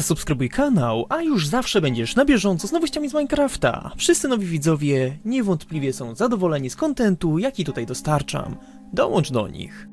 Zasubskrybuj kanał, a już zawsze będziesz na bieżąco z nowościami z Minecrafta. Wszyscy nowi widzowie niewątpliwie są zadowoleni z kontentu, jaki tutaj dostarczam. Dołącz do nich.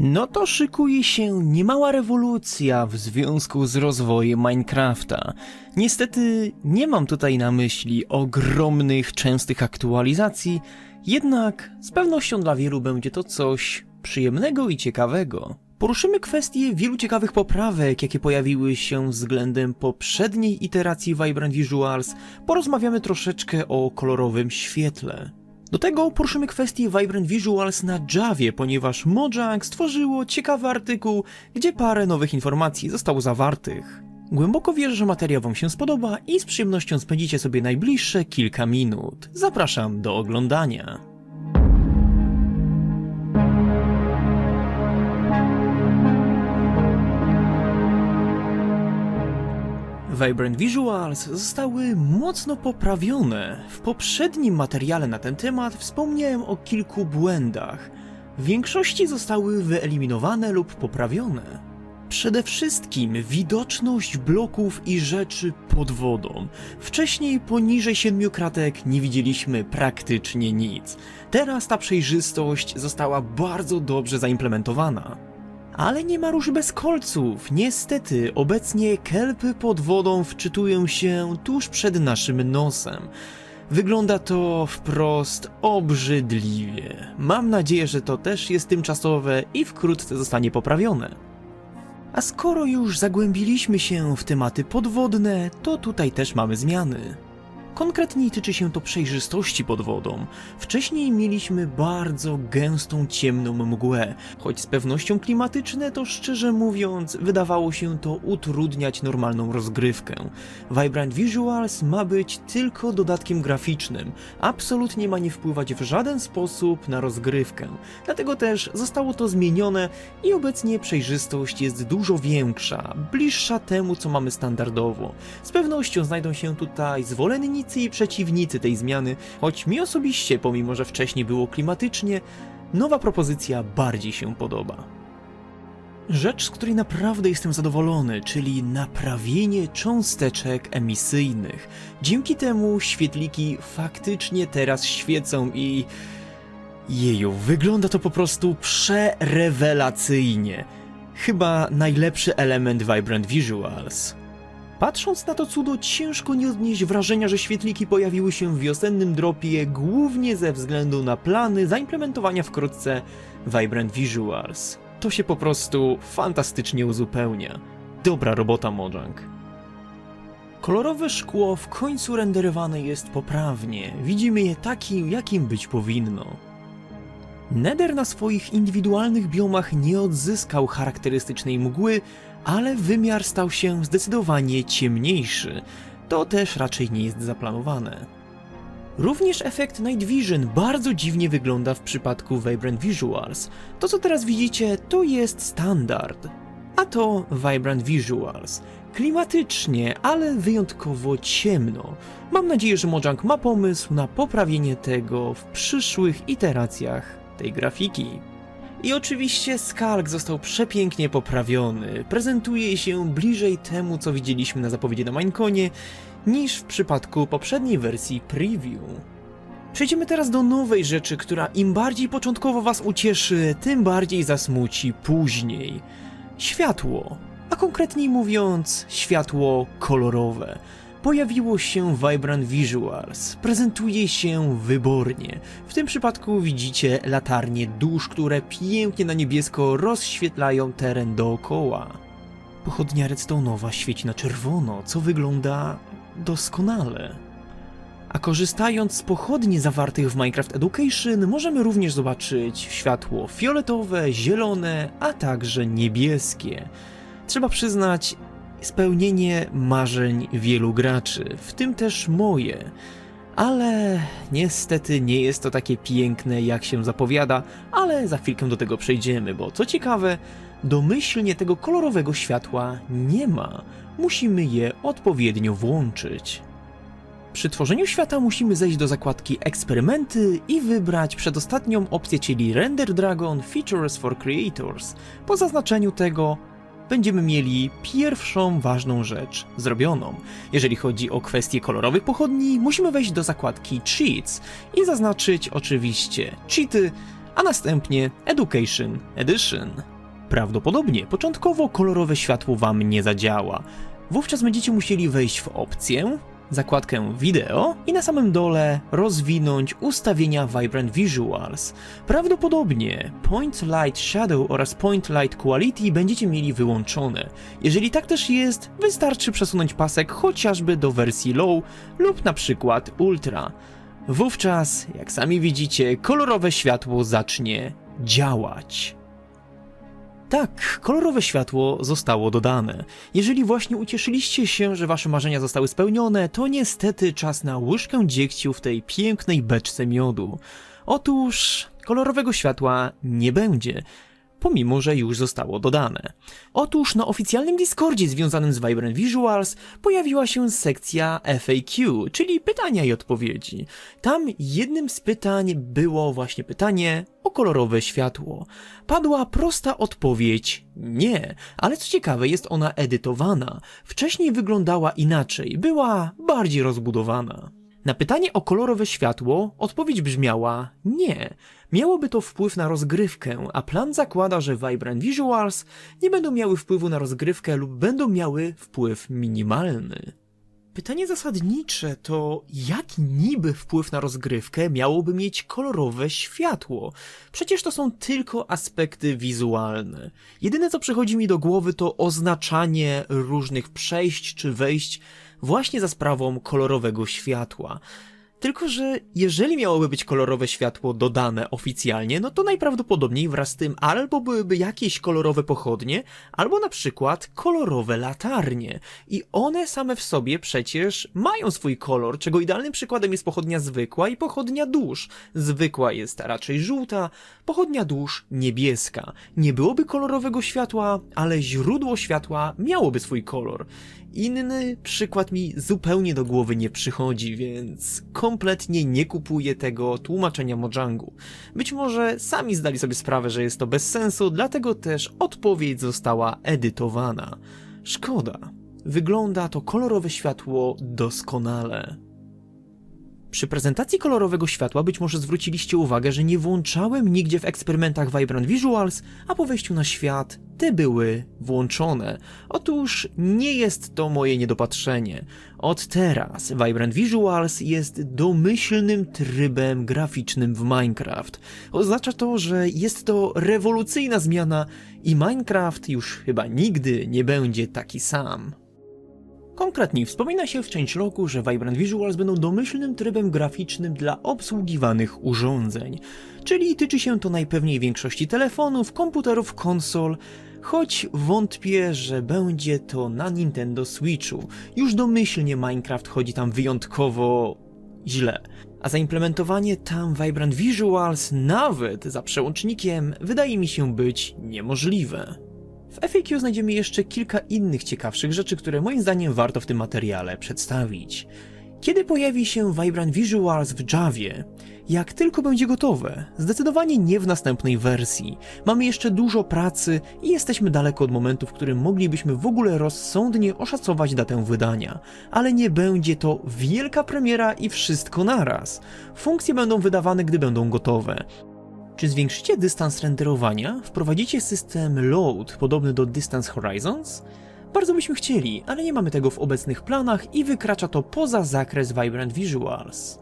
No to szykuje się niemała rewolucja w związku z rozwojem Minecrafta. Niestety nie mam tutaj na myśli ogromnych, częstych aktualizacji, jednak z pewnością dla wielu będzie to coś przyjemnego i ciekawego. Poruszymy kwestię wielu ciekawych poprawek, jakie pojawiły się względem poprzedniej iteracji Vibrant Visuals. Porozmawiamy troszeczkę o kolorowym świetle. Do tego poruszymy kwestię Vibrant Visuals na Javie, ponieważ Mojang stworzyło ciekawy artykuł, gdzie parę nowych informacji zostało zawartych. Głęboko wierzę, że materiał Wam się spodoba i z przyjemnością spędzicie sobie najbliższe kilka minut. Zapraszam do oglądania. Vibrant Visuals zostały mocno poprawione. W poprzednim materiale na ten temat wspomniałem o kilku błędach. W większości zostały wyeliminowane lub poprawione. Przede wszystkim widoczność bloków i rzeczy pod wodą. Wcześniej poniżej siedmiu kratek nie widzieliśmy praktycznie nic. Teraz ta przejrzystość została bardzo dobrze zaimplementowana. Ale nie ma róż bez kolców. Niestety, obecnie kelpy pod wodą wczytują się tuż przed naszym nosem. Wygląda to wprost obrzydliwie. Mam nadzieję, że to też jest tymczasowe i wkrótce zostanie poprawione. A skoro już zagłębiliśmy się w tematy podwodne, to tutaj też mamy zmiany. Konkretniej tyczy się to przejrzystości pod wodą. Wcześniej mieliśmy bardzo gęstą, ciemną mgłę, choć z pewnością klimatyczne to szczerze mówiąc wydawało się to utrudniać normalną rozgrywkę. Vibrant Visuals ma być tylko dodatkiem graficznym, absolutnie ma nie wpływać w żaden sposób na rozgrywkę. Dlatego też zostało to zmienione i obecnie przejrzystość jest dużo większa, bliższa temu co mamy standardowo. Z pewnością znajdą się tutaj zwolennicy i przeciwnicy tej zmiany, choć mi osobiście, pomimo że wcześniej było klimatycznie, nowa propozycja bardziej się podoba. Rzecz, z której naprawdę jestem zadowolony, czyli naprawienie cząsteczek emisyjnych. Dzięki temu świetliki faktycznie teraz świecą i... Jeju, wygląda to po prostu przerewelacyjnie. Chyba najlepszy element Vibrant Visuals. Patrząc na to cudo, ciężko nie odnieść wrażenia, że świetliki pojawiły się w wiosennym dropie głównie ze względu na plany zaimplementowania wkrótce Vibrant Visuals. To się po prostu fantastycznie uzupełnia. Dobra robota, Mojang. Kolorowe szkło w końcu renderowane jest poprawnie. Widzimy je takim, jakim być powinno. Nether na swoich indywidualnych biomach nie odzyskał charakterystycznej mgły, ale wymiar stał się zdecydowanie ciemniejszy. To też raczej nie jest zaplanowane. Również efekt Night Vision bardzo dziwnie wygląda w przypadku Vibrant Visuals. To co teraz widzicie to jest standard. A to Vibrant Visuals. Klimatycznie, ale wyjątkowo ciemno. Mam nadzieję, że Mojang ma pomysł na poprawienie tego w przyszłych iteracjach tej grafiki. I oczywiście Skalk został przepięknie poprawiony. Prezentuje się bliżej temu, co widzieliśmy na zapowiedzi na Mineconie, niż w przypadku poprzedniej wersji preview. Przejdziemy teraz do nowej rzeczy, która im bardziej początkowo Was ucieszy, tym bardziej zasmuci później. Światło, a konkretniej mówiąc, światło kolorowe. Pojawiło się Vibrant Visuals, prezentuje się wybornie. W tym przypadku widzicie latarnie dusz, które pięknie na niebiesko rozświetlają teren dookoła. Pochodnia redstone'owa świeci na czerwono, co wygląda doskonale. A korzystając z pochodni zawartych w Minecraft Education, możemy również zobaczyć światło fioletowe, zielone, a także niebieskie. Trzeba przyznać, spełnienie marzeń wielu graczy, w tym też moje. Ale niestety nie jest to takie piękne, jak się zapowiada, ale za chwilkę do tego przejdziemy, bo co ciekawe, domyślnie tego kolorowego światła nie ma. Musimy je odpowiednio włączyć. Przy tworzeniu świata musimy zejść do zakładki Eksperymenty i wybrać przedostatnią opcję, czyli Render Dragon Features for Creators. Po zaznaczeniu tego będziemy mieli pierwszą ważną rzecz zrobioną. Jeżeli chodzi o kwestie kolorowych pochodni, musimy wejść do zakładki Cheats i zaznaczyć oczywiście cheaty, a następnie Education Edition. Prawdopodobnie początkowo kolorowe światło Wam nie zadziała. Wówczas będziecie musieli wejść w opcję, zakładkę wideo i na samym dole rozwinąć ustawienia Vibrant Visuals. Prawdopodobnie Point Light Shadow oraz Point Light Quality będziecie mieli wyłączone. Jeżeli tak też jest, wystarczy przesunąć pasek chociażby do wersji low lub na przykład ultra. Wówczas, jak sami widzicie, kolorowe światło zacznie działać. Tak, kolorowe światło zostało dodane. Jeżeli właśnie ucieszyliście się, że wasze marzenia zostały spełnione, to niestety czas na łyżkę dziegciu w tej pięknej beczce miodu. Otóż kolorowego światła nie będzie, pomimo że już zostało dodane. Otóż na oficjalnym Discordzie związanym z Vibrant Visuals pojawiła się sekcja FAQ, czyli pytania i odpowiedzi. Tam jednym z pytań było właśnie pytanie o kolorowe światło. Padła prosta odpowiedź nie, ale co ciekawe jest ona edytowana. Wcześniej wyglądała inaczej, była bardziej rozbudowana. Na pytanie o kolorowe światło odpowiedź brzmiała nie. Miałoby to wpływ na rozgrywkę, a plan zakłada, że Vibrant Visuals nie będą miały wpływu na rozgrywkę lub będą miały wpływ minimalny. Pytanie zasadnicze to, jaki niby wpływ na rozgrywkę miałoby mieć kolorowe światło? Przecież to są tylko aspekty wizualne. Jedyne co przychodzi mi do głowy to oznaczanie różnych przejść czy wejść właśnie za sprawą kolorowego światła. Tylko, że jeżeli miałoby być kolorowe światło dodane oficjalnie, no to najprawdopodobniej wraz z tym albo byłyby jakieś kolorowe pochodnie, albo na przykład kolorowe latarnie. I one same w sobie przecież mają swój kolor, czego idealnym przykładem jest pochodnia zwykła i pochodnia dusz. Zwykła jest raczej żółta, pochodnia dusz niebieska. Nie byłoby kolorowego światła, ale źródło światła miałoby swój kolor. Inny przykład mi zupełnie do głowy nie przychodzi, więc kompletnie nie kupuję tego tłumaczenia Mojangu. Być może sami zdali sobie sprawę, że jest to bez sensu, dlatego też odpowiedź została edytowana. Szkoda. Wygląda to kolorowe światło doskonale. Przy prezentacji kolorowego światła być może zwróciliście uwagę, że nie włączałem nigdzie w eksperymentach Vibrant Visuals, a po wejściu na świat te były włączone. Otóż nie jest to moje niedopatrzenie. Od teraz Vibrant Visuals jest domyślnym trybem graficznym w Minecraft. Oznacza to, że jest to rewolucyjna zmiana i Minecraft już chyba nigdy nie będzie taki sam. Konkretniej wspomina się w changelogu, że Vibrant Visuals będą domyślnym trybem graficznym dla obsługiwanych urządzeń, czyli tyczy się to najpewniej większości telefonów, komputerów, konsol, choć wątpię, że będzie to na Nintendo Switchu. Już domyślnie Minecraft chodzi tam wyjątkowo źle. A zaimplementowanie tam Vibrant Visuals nawet za przełącznikiem wydaje mi się być niemożliwe. W FAQ znajdziemy jeszcze kilka innych ciekawszych rzeczy, które moim zdaniem warto w tym materiale przedstawić. Kiedy pojawi się Vibrant Visuals w Javie? Jak tylko będzie gotowe, zdecydowanie nie w następnej wersji. Mamy jeszcze dużo pracy i jesteśmy daleko od momentu, w którym moglibyśmy w ogóle rozsądnie oszacować datę wydania. Ale nie będzie to wielka premiera i wszystko naraz. Funkcje będą wydawane, gdy będą gotowe. Czy zwiększycie dystans renderowania? Wprowadzicie system load podobny do Distance Horizons? Bardzo byśmy chcieli, ale nie mamy tego w obecnych planach i wykracza to poza zakres Vibrant Visuals.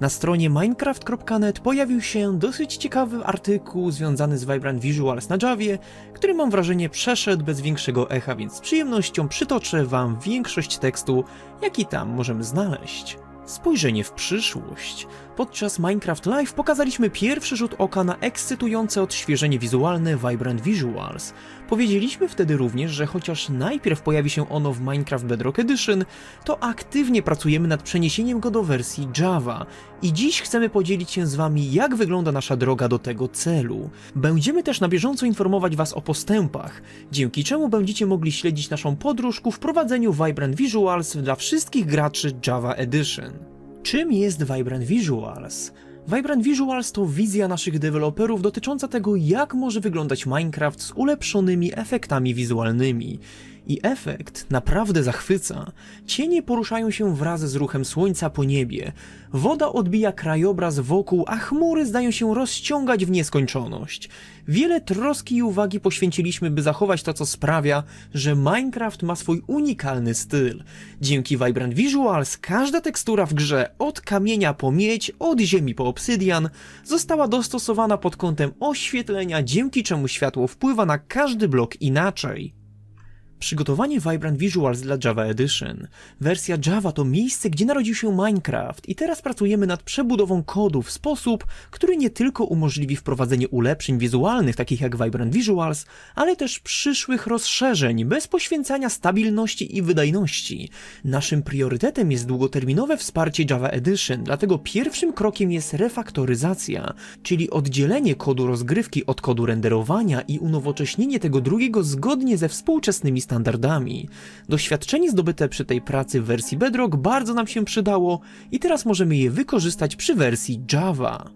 Na stronie minecraft.net pojawił się dosyć ciekawy artykuł związany z Vibrant Visuals na Javie, który mam wrażenie przeszedł bez większego echa, więc z przyjemnością przytoczę wam większość tekstu, jaki tam możemy znaleźć. Spojrzenie w przyszłość. Podczas Minecraft Live pokazaliśmy pierwszy rzut oka na ekscytujące odświeżenie wizualne Vibrant Visuals. Powiedzieliśmy wtedy również, że chociaż najpierw pojawi się ono w Minecraft Bedrock Edition, to aktywnie pracujemy nad przeniesieniem go do wersji Java. I dziś chcemy podzielić się z Wami, jak wygląda nasza droga do tego celu. Będziemy też na bieżąco informować Was o postępach, dzięki czemu będziecie mogli śledzić naszą podróż ku wprowadzeniu Vibrant Visuals dla wszystkich graczy Java Edition. Czym jest Vibrant Visuals? Vibrant Visuals to wizja naszych deweloperów dotycząca tego, jak może wyglądać Minecraft z ulepszonymi efektami wizualnymi. I efekt naprawdę zachwyca. Cienie poruszają się wraz z ruchem słońca po niebie. Woda odbija krajobraz wokół, a chmury zdają się rozciągać w nieskończoność. Wiele troski i uwagi poświęciliśmy, by zachować to, co sprawia, że Minecraft ma swój unikalny styl. Dzięki Vibrant Visuals każda tekstura w grze, od kamienia po miedź, od ziemi po obsydian, została dostosowana pod kątem oświetlenia, dzięki czemu światło wpływa na każdy blok inaczej. Przygotowanie Vibrant Visuals dla Java Edition. Wersja Java to miejsce, gdzie narodził się Minecraft i teraz pracujemy nad przebudową kodu w sposób, który nie tylko umożliwi wprowadzenie ulepszeń wizualnych takich jak Vibrant Visuals, ale też przyszłych rozszerzeń bez poświęcania stabilności i wydajności. Naszym priorytetem jest długoterminowe wsparcie Java Edition, dlatego pierwszym krokiem jest refaktoryzacja, czyli oddzielenie kodu rozgrywki od kodu renderowania i unowocześnienie tego drugiego zgodnie ze współczesnymi standardami. Doświadczenie zdobyte przy tej pracy w wersji Bedrock bardzo nam się przydało i teraz możemy je wykorzystać przy wersji Java.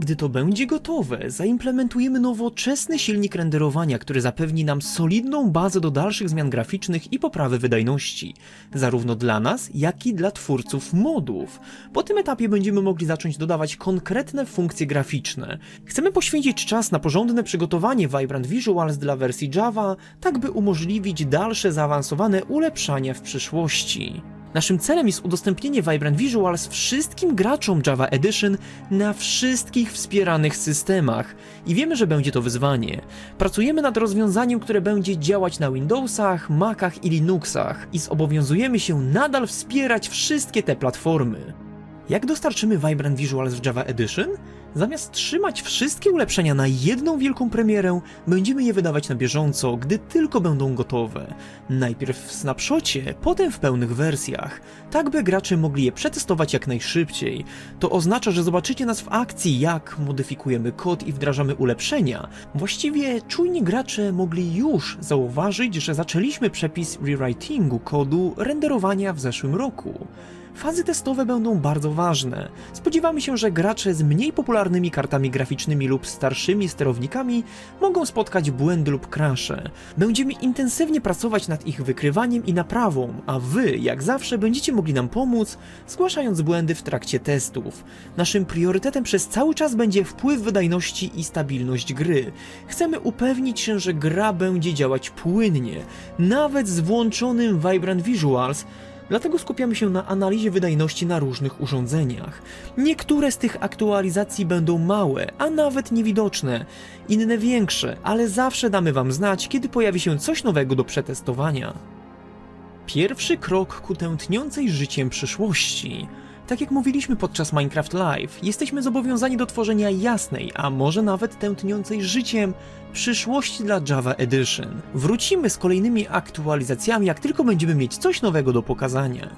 Gdy to będzie gotowe, zaimplementujemy nowoczesny silnik renderowania, który zapewni nam solidną bazę do dalszych zmian graficznych i poprawy wydajności, zarówno dla nas, jak i dla twórców modów. Po tym etapie będziemy mogli zacząć dodawać konkretne funkcje graficzne. Chcemy poświęcić czas na porządne przygotowanie Vibrant Visuals dla wersji Java, tak by umożliwić dalsze zaawansowane ulepszania w przyszłości. Naszym celem jest udostępnienie Vibrant Visuals wszystkim graczom Java Edition na wszystkich wspieranych systemach i wiemy, że będzie to wyzwanie. Pracujemy nad rozwiązaniem, które będzie działać na Windowsach, Macach i Linuxach i zobowiązujemy się nadal wspierać wszystkie te platformy. Jak dostarczymy Vibrant Visuals w Java Edition? Zamiast trzymać wszystkie ulepszenia na jedną wielką premierę, będziemy je wydawać na bieżąco, gdy tylko będą gotowe. Najpierw w snapshocie, potem w pełnych wersjach, tak by gracze mogli je przetestować jak najszybciej. To oznacza, że zobaczycie nas w akcji, jak modyfikujemy kod i wdrażamy ulepszenia. Właściwie czujni gracze mogli już zauważyć, że zaczęliśmy przepis rewritingu kodu renderowania w zeszłym roku. Fazy testowe będą bardzo ważne. Spodziewamy się, że gracze z mniej popularnymi kartami graficznymi lub starszymi sterownikami mogą spotkać błędy lub crashe. Będziemy intensywnie pracować nad ich wykrywaniem i naprawą, a wy, jak zawsze, będziecie mogli nam pomóc, zgłaszając błędy w trakcie testów. Naszym priorytetem przez cały czas będzie wpływ wydajności i stabilność gry. Chcemy upewnić się, że gra będzie działać płynnie, nawet z włączonym Vibrant Visuals, Dlatego skupiamy się na analizie wydajności na różnych urządzeniach. Niektóre z tych aktualizacji będą małe, a nawet niewidoczne, inne większe, ale zawsze damy Wam znać, kiedy pojawi się coś nowego do przetestowania. Pierwszy krok ku tętniącej życiem przyszłości. Tak jak mówiliśmy podczas Minecraft Live, jesteśmy zobowiązani do tworzenia jasnej, a może nawet tętniącej życiem przyszłości dla Java Edition. Wrócimy z kolejnymi aktualizacjami, jak tylko będziemy mieć coś nowego do pokazania.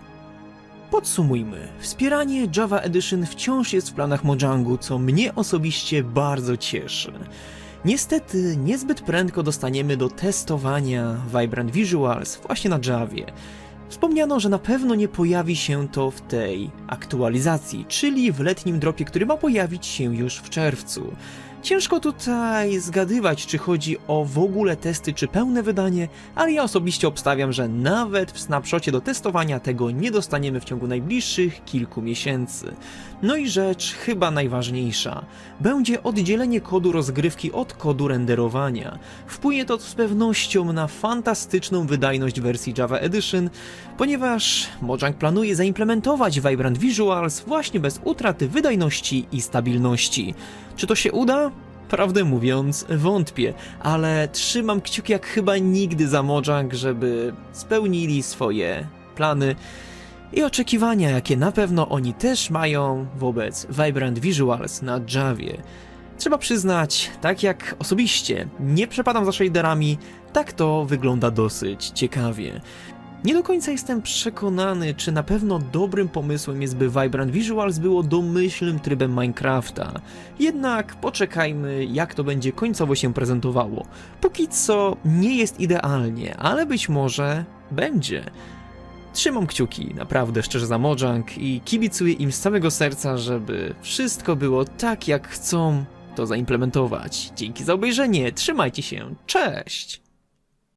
Podsumujmy. Wspieranie Java Edition wciąż jest w planach Mojangu, co mnie osobiście bardzo cieszy. Niestety, niezbyt prędko dostaniemy do testowania Vibrant Visuals właśnie na Javie. Wspomniano, że na pewno nie pojawi się to w tej aktualizacji, czyli w letnim dropie, który ma pojawić się już w czerwcu. Ciężko tutaj zgadywać, czy chodzi o w ogóle testy, czy pełne wydanie, ale ja osobiście obstawiam, że nawet w snapshocie do testowania tego nie dostaniemy w ciągu najbliższych kilku miesięcy. No i rzecz chyba najważniejsza. Będzie oddzielenie kodu rozgrywki od kodu renderowania. Wpłynie to z pewnością na fantastyczną wydajność wersji Java Edition, ponieważ Mojang planuje zaimplementować Vibrant Visuals właśnie bez utraty wydajności i stabilności. Czy to się uda? Prawdę mówiąc, wątpię, ale trzymam kciuki jak chyba nigdy za Mojang, żeby spełnili swoje plany i oczekiwania, jakie na pewno oni też mają wobec Vibrant Visuals na Javie. Trzeba przyznać, tak jak osobiście nie przepadam za shaderami, tak to wygląda dosyć ciekawie. Nie do końca jestem przekonany, czy na pewno dobrym pomysłem jest, by Vibrant Visuals było domyślnym trybem Minecrafta. Jednak poczekajmy, jak to będzie końcowo się prezentowało. Póki co nie jest idealnie, ale być może będzie. Trzymam kciuki, naprawdę szczerze za Mojang i kibicuję im z całego serca, żeby wszystko było tak jak chcą to zaimplementować. Dzięki za obejrzenie, trzymajcie się, cześć!